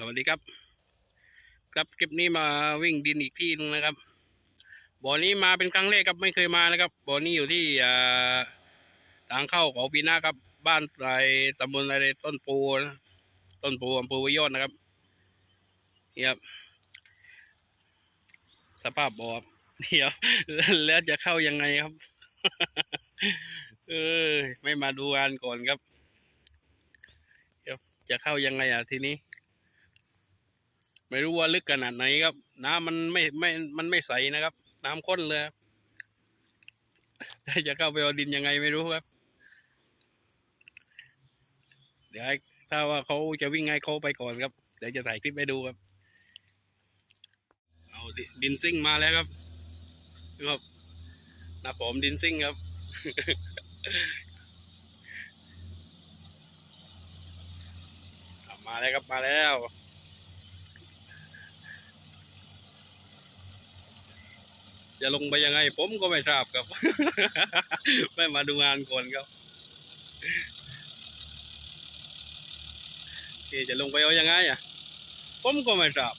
สวัสดีครับ ครับคลิปนี้มาวิ่งดินอีกที่หนึงนะครับ บ่อนี้มาเป็นครั้งแรกครับไม่เคยมานะครับ บ่อนี้อยู่ที่อ่าทางเข้าเขาปีนาครับ บ้านไรตำบลอะไรต้นปูนะต้นปูอำเภอวิยอดนะครับนี่ครับสภาพบ่อครับเดี๋ยวแล้วจะเข้ายังไงครับ เออ ไม่มาดูงานก่อนครับเดี๋ยวจะเข้ายังไงอะทีนี้ ไม่รู้ว่าลึกขนาดไหนครับ น้ำมันไม่ไม่ มันไม่ใสนะครับ น้ำข้นเลยครับจะเข้าไปเอาดินยังไงไม่รู้ครับ เดี๋ยวถ้าว่าเขาจะวิ่งไงเขาไปก่อนครับ เดี๋ยวจะถ่ายคลิปให้ดูครับ เอาดิดินซิ่งมาแล้วครับครับนะผมดินซิ่งครับมาแล้วครับมาแล้ว จะลงไปยังไง ผมก็ไม่ทราบครับ ไม่มาดูงานก่อนครับเคจะลงไปเอายังไงอะ ผมก็ไม่ทราบ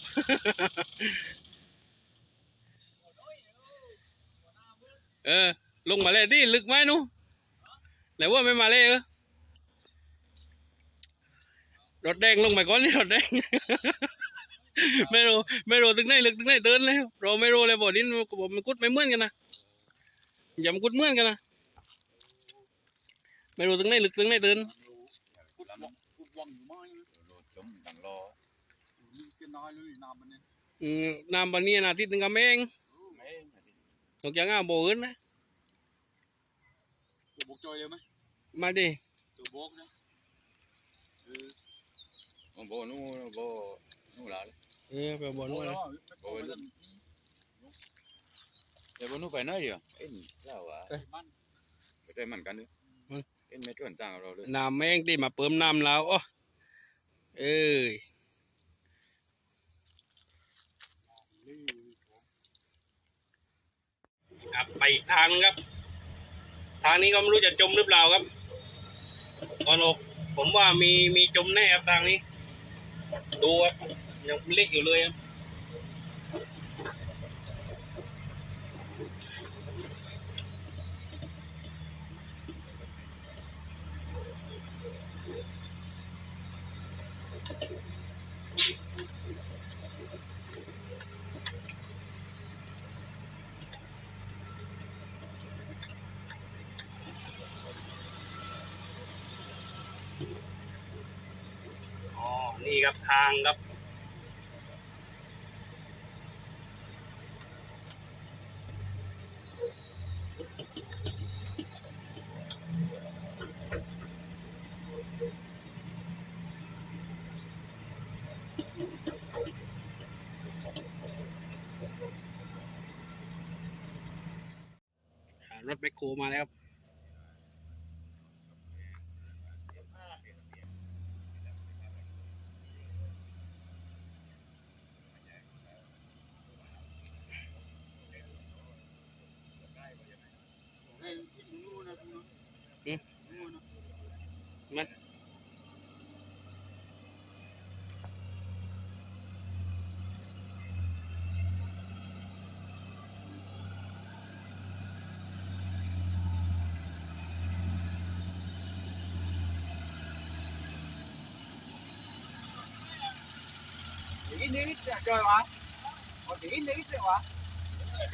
เออ ลงมาเลยดิลึกไหมนูไหนว่าไม่มาเลยเออรถแดงลงไปก่อนนี่รถแดง ไม่รู้ไม่รู้ถึงไหนลึกถึงไหนเดินเลยเราไม่รู้เลยบ่อดินมันบอกมันกุดไม่เหมือนกันนะอย่ามันกุดเหมือนกันนะไม่รู้ถึงไหนลึกถึงไหนเดินฟุตบอลฟุตบอลอยู่ไหมโลดจมดังรอมีเกนน้อยเลยน้ำมันเนี่ยอืมน้ำบันนี้นาทิตย์หนึงก็แม่งแม่งอะดิตกจากง่าบ่ออื่นนะตัวบกจอยเลยไหมมาดิตัวบกนะเออโอ้โบนู่นโบนู่นละ เออไปบ่อนู้นนะโอ้ยมันเดี๋ยวโบนู่นไปไหนเดี๋ยวเอ็นเล่าว่ะมันไปได้มันกันเนี่ยเอ็นไม่ต้วนต่างกับเราเลยน้ำแม่งที่มาเปิมน้ำเราโอ้เอ้ยครับไปอีกทางนึงครับ ทางนี้ก็ไม่รู้จะจมหรือเปล่าครับตอนออกผมว่ามีมีจมแน่ครับทางนี้ ดูครับ ยังเล็กอยู่เลยครับอ๋อนี่ครับทางครับ รถแบคโค มาแล้วครับ เฮ้ยที่นู่นนะนู่นนะ อืม นู่นนะ มัน อย่างนี้นี่จะจอยวะเอาอย่างนี้นี่จะวะ ค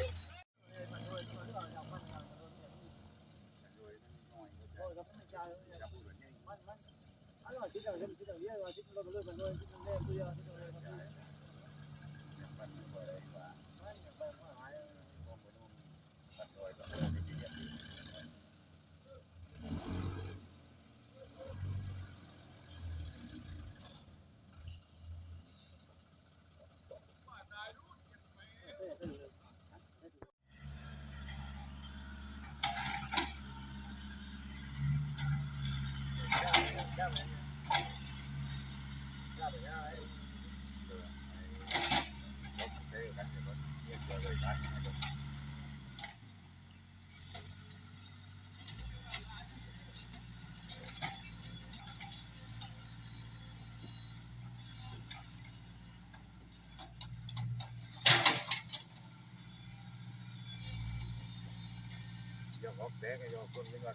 จะบอกแต่ก็ยอมคนนี้ว่า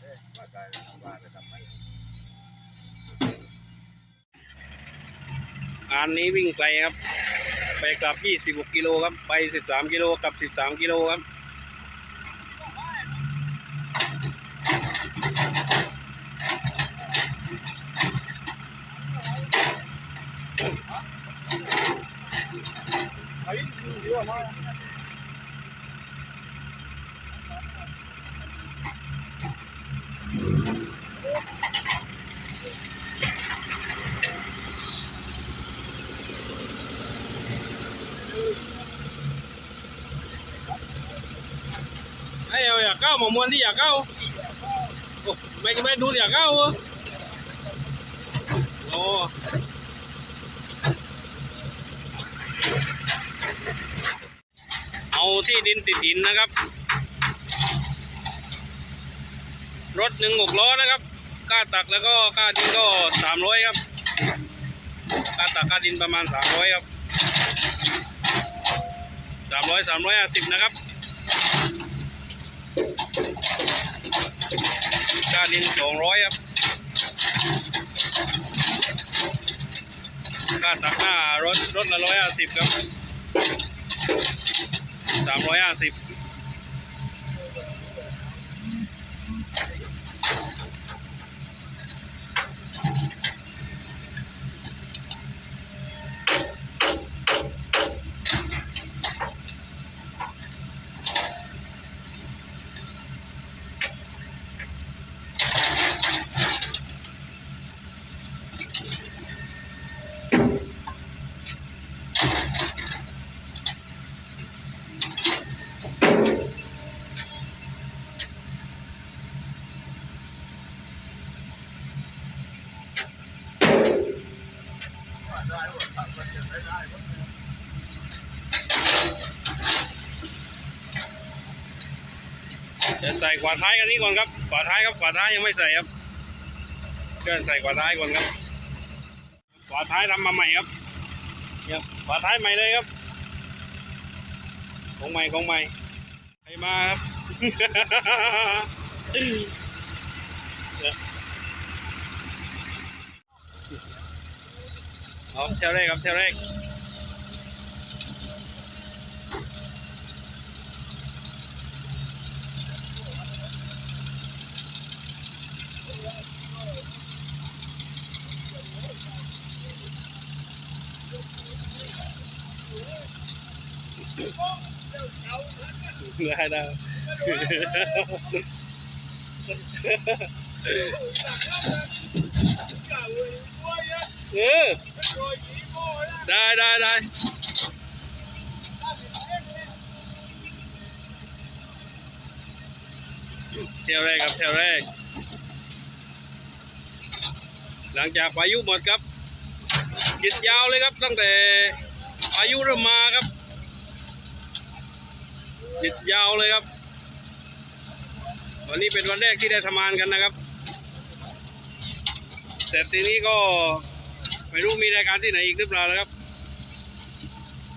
เอ๊ะว่าการว่าจะทำไมงานนี้วิ่งไกลครับ ไปกลับ 26 กิโลครับ ไป 13 กิโลกลับ 13 กิโลครับ ไอ้เรื่องมา ไอ้ ข้ามามวนที่อยากเข้าไม่ไม่ดูอยากเข้าเหรอเอาที่ดินติดหินนะครับ รถหนึ่งหกล้อนะครับค่าตักแล้วก็ค่าดินก็สามร้อยครับค่าตักค่าดินประมาณสามร้อยครับสามร้อยสามร้อยห้าสิบนะครับ ค่าดินสองร้อยครับค่าตักหน้ารถรถละร้อยห้าสิบครับสามร้อยห้าสิบ จะใส่ขวาท้ายกันนี้ก่อนครับขวาท้ายครับขวาท้ายยังไม่ใส่ครับ เกินใส่ขวาท้ายก่อนครับ ขวาท้ายทำมาใหม่ครับเนี่ยขวาท้ายใหม่เลยครับ ของใหม่ของใหม่ใครมาครับเอาเที่ยวแรกครับเที่ยวแรก ได้ได้เออได้ได้ได้เที่ยวแรกครับเที่ยวแรก หลังจากพายุหมดครับจิตยาวเลยครับตั้งแต่พายุเริ่มมาครับ ติดยาวเลยครับ วันนี้เป็นวันแรกที่ได้ทำงานกันนะครับ เสร็จทีนี้ก็ไม่รู้มีรายการที่ไหนอีกหรือเปล่านะครับ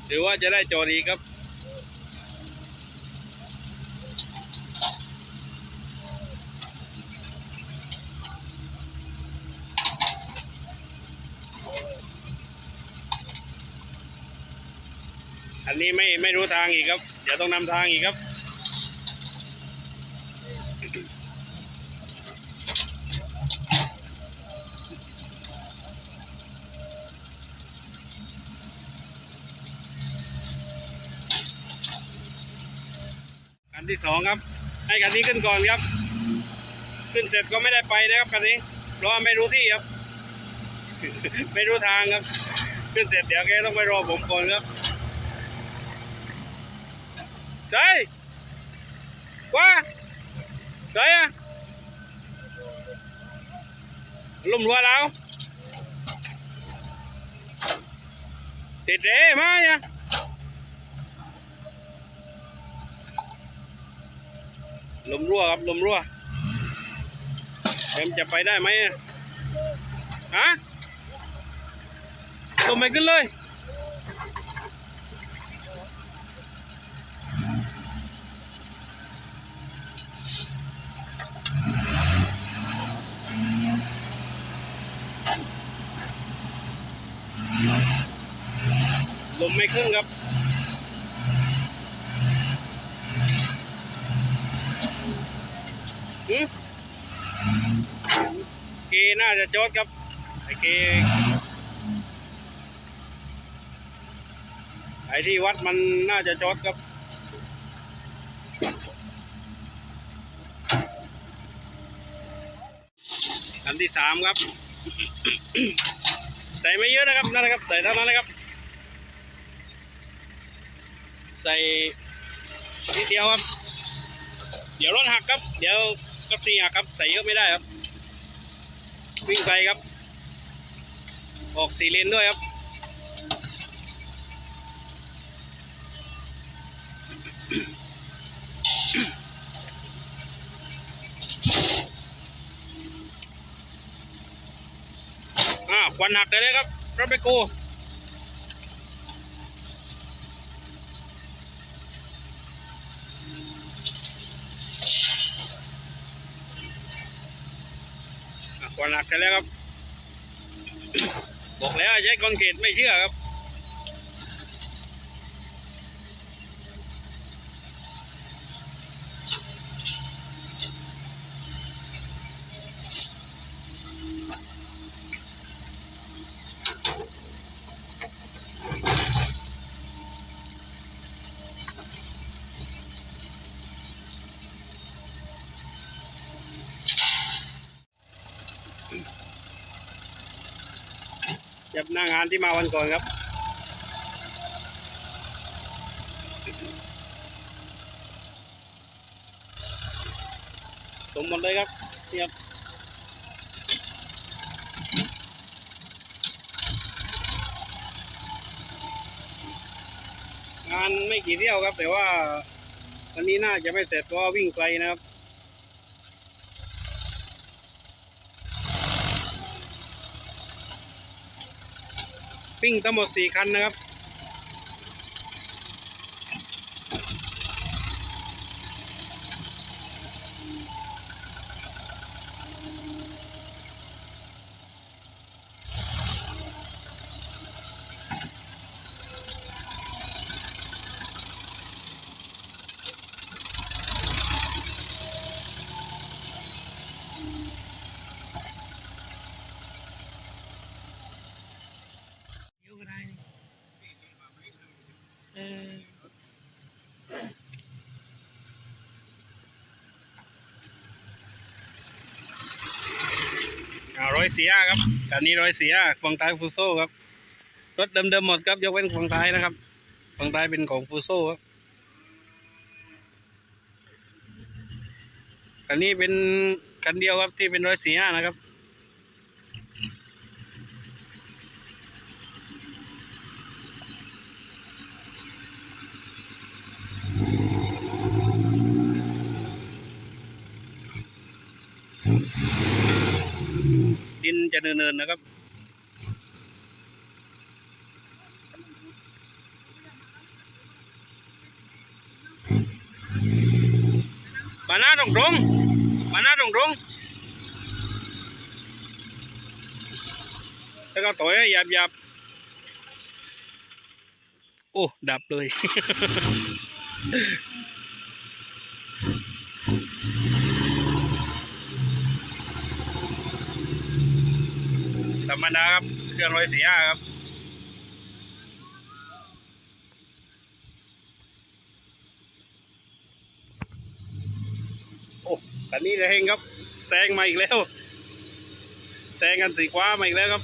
หรือว่าจะได้จอดอีกครับ นนี้ไม่ไม่รู้ทางอีกครับ เดี๋ยวต้องนำทางอีกครับ กันที่สองครับ ให้กันนี้ขึ้นก่อนครับ ขึ้นเสร็จก็ไม่ได้ไปนะครับกันนี้ เพราะว่าไม่รู้ที่ครับ ไม่รู้ทางครับ ขึ้นเสร็จเดี๋ยวแกต้องไปรอผมก่อนครับ Đây Qua Đây à Lùm qua đâu Thịt rễ má nha Lùm rua ครับลมรั่วเอ็มจะไปได้ไหมอะฮะลมไม่ขึ้นเลย เลม ไม่ขึ้นครับหืมเกน่าจะจอดครับไอเกไอที่วัดมันน่าจะจอดครับอันที่สามครับ ใส่ไม่เยอะนะครับนั่นนะครับ ใส่เท่านั้นนะครับ ใส่นิดเดียวครับ เดี๋ยวรถหักครับ เดี๋ยวกับซีหักครับ ใส่เยอะไม่ได้ครับ วิ่งไกลครับ ออกสี่เลนด้วยครับอ่าควันหักได้เลยครับรถไปกู อะควันหักกันแล้วครับ บอกแล้วใช้คอนกรีตไม่เชื่อครับ จับหน้างานที่มาวันก่อนครับ สมหมดเลยครับเทียบงานไม่กี่เที่ยวครับ แต่ว่าวันนี้น่าจะไม่เสร็จเพราะวิ่งไกลนะครับ ปิ้งทั้งหมดสี่คันนะครับ อ่ารยเสียครับคันนี้รอยเสียฝั่งท้ายฟูโซ่ครับ รถเดิมๆหมดครับ ยกเว้นฝั่งท้ายนะครับฝั่งท้ายเป็นของฟูโซ่ครับคันนี้เป็นคันเดียวครับที่เป็นรอยเสียนะครับ จะเนินๆนะครับ มาหน้าตรงตรงๆมาหน้าตรงตรงๆแล้วก็ต่อยหยาบหยาบๆโอ้ ดับเลย ธรรมดาครับ เครื่องร้อยสี่ห้าครับโอ้คันนี้เลยเฮงครับ แซงมาอีกแล้ว แซงกันสีคว้ามาอีกแล้วครับ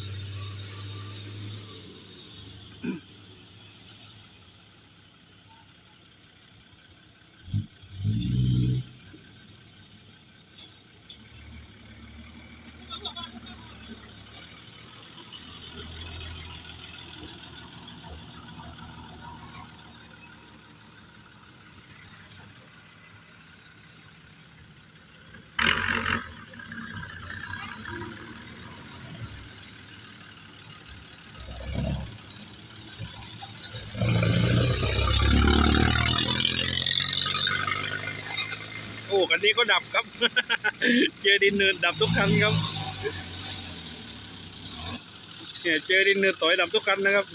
นี้ก็ดับครับ เจอดินเนินดับทุกคันครับเนี่ยเจอดินเนินต่อยดับทุกคันนะครับ